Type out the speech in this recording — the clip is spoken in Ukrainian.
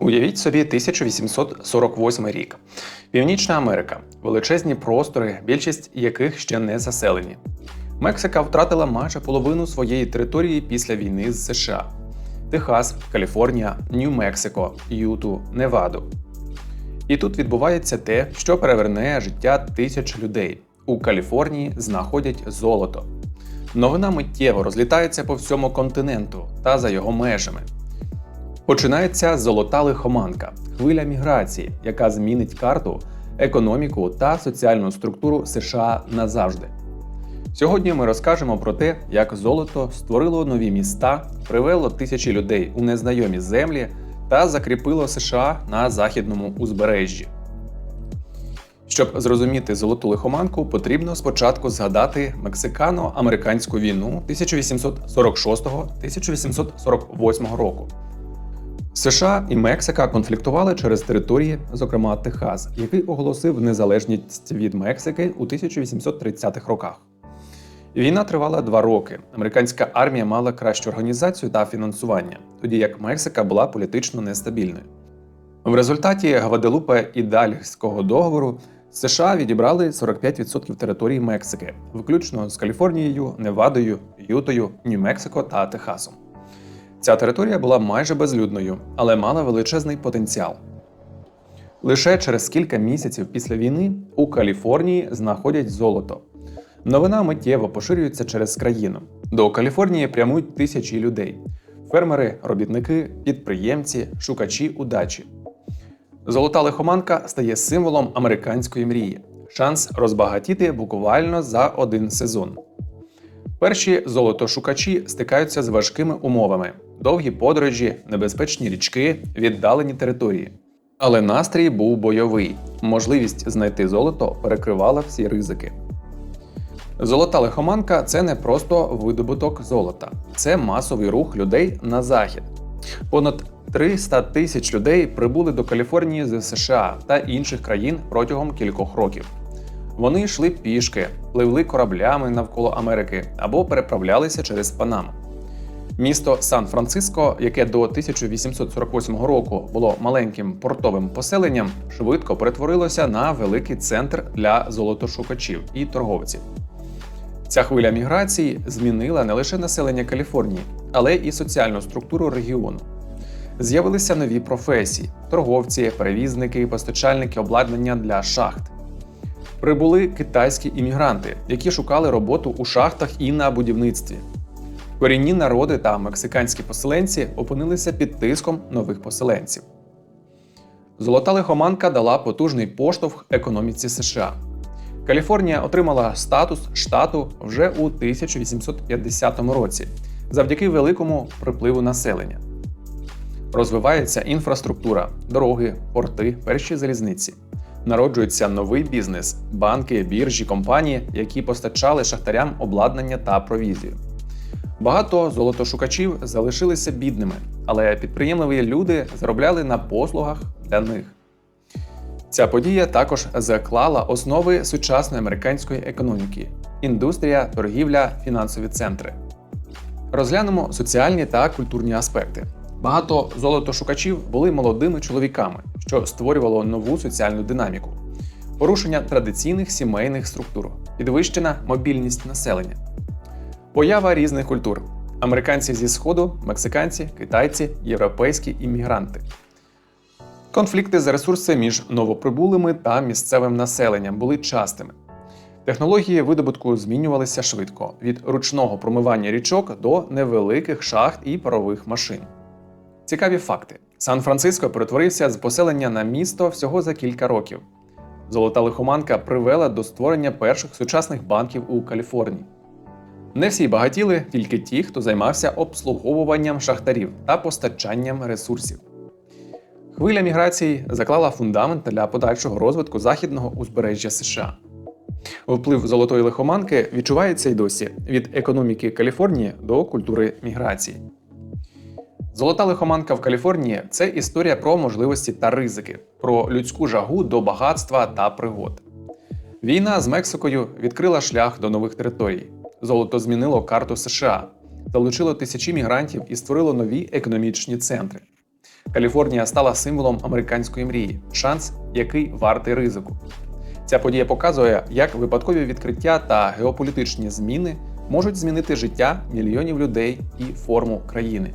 Уявіть собі 1848 рік. Північна Америка, величезні простори, більшість яких ще не заселені. Мексика втратила майже половину своєї території після війни з США: Техас, Каліфорнія, Нью-Мексико, Юту, Неваду. І тут відбувається те, що переверне життя тисяч людей. У Каліфорнії знаходять золото. Новина миттєво розлітається по всьому континенту та за його межами. Починається золота лихоманка, хвиля міграції, яка змінить карту, економіку та соціальну структуру США назавжди. Сьогодні ми розкажемо про те, як золото створило нові міста, привело тисячі людей у незнайомі землі та закріпило США на західному узбережжі. Щоб зрозуміти золоту лихоманку, потрібно спочатку згадати мексикано-американську війну 1846-1848 року. США і Мексика конфліктували через території, зокрема Техас, який оголосив незалежність від Мексики у 1830-х роках. Війна тривала два роки. Американська армія мала кращу організацію та фінансування, тоді як Мексика була політично нестабільною. В результаті Гваделупе і Дальського договору США відібрали 45% території Мексики, включно з Каліфорнією, Невадою, Ютою, Нью-Мексико та Техасом. Ця територія була майже безлюдною, але мала величезний потенціал. Лише через кілька місяців після війни у Каліфорнії знаходять золото. Новина миттєво поширюється через країну. До Каліфорнії прямують тисячі людей: фермери, робітники, підприємці, шукачі удачі. Золота лихоманка стає символом американської мрії, шанс розбагатіти буквально за один сезон. Перші золотошукачі стикаються з важкими умовами: довгі подорожі, небезпечні річки, віддалені території. Але настрій був бойовий. Можливість знайти золото перекривала всі ризики. Золота лихоманка це не просто видобуток золота, це масовий рух людей на захід. Понад 300 тисяч людей прибули до Каліфорнії з США та інших країн протягом кількох років. Вони йшли пішки, пливли кораблями навколо Америки або переправлялися через Панаму. Місто Сан-Франциско, яке до 1848 року було маленьким портовим поселенням, швидко перетворилося на великий центр для золотошукачів і торговців. Ця хвиля міграції змінила не лише населення Каліфорнії, але і соціальну структуру регіону. З'явилися нові професії: торговці, перевізники, постачальники обладнання для шахт. Прибули китайські іммігранти, які шукали роботу у шахтах і на будівництві. Корінні народи та мексиканські поселенці опинилися під тиском нових поселенців. Золота лихоманка дала потужний поштовх економіці США. Каліфорнія отримала статус штату вже у 1850 році завдяки великому припливу населення. Розвивається інфраструктура, дороги, порти, перші залізниці. Народжується новий бізнес, банки, біржі, компанії, які постачали шахтарям обладнання та провізію. Багато золотошукачів залишилися бідними, але підприємливі люди заробляли на послугах для них. Ця подія також заклала основи сучасної американської економіки: індустрія, торгівля, фінансові центри. Розглянемо соціальні та культурні аспекти. Багато золотошукачів були молодими чоловіками, що створювало нову соціальну динаміку, порушення традиційних сімейних структур, підвищена мобільність населення, поява різних культур: американці зі Сходу, мексиканці, китайці, європейські іммігранти. Конфлікти за ресурси між новоприбулими та місцевим населенням були частими. Технології видобутку змінювалися швидко від ручного промивання річок до невеликих шахт і парових машин. Цікаві факти: Сан-Франциско перетворився з поселення на місто всього за кілька років. Золота лихоманка привела до створення перших сучасних банків у Каліфорнії. Не всі багатіли, тільки ті, хто займався обслуговуванням шахтарів та постачанням ресурсів. Хвиля міграції заклала фундамент для подальшого розвитку західного узбережжя США. Вплив золотої лихоманки відчувається й досі від економіки Каліфорнії до культури міграції. Золота лихоманка в Каліфорнії це історія про можливості та ризики, про людську жагу до багатства та пригод. Війна з Мексикою відкрила шлях до нових територій. Золото змінило карту США, залучило тисячі мігрантів і створило нові економічні центри. Каліфорнія стала символом американської мрії, шанс, який вартий ризику. Ця подія показує, як випадкові відкриття та геополітичні зміни можуть змінити життя мільйонів людей і форму країни.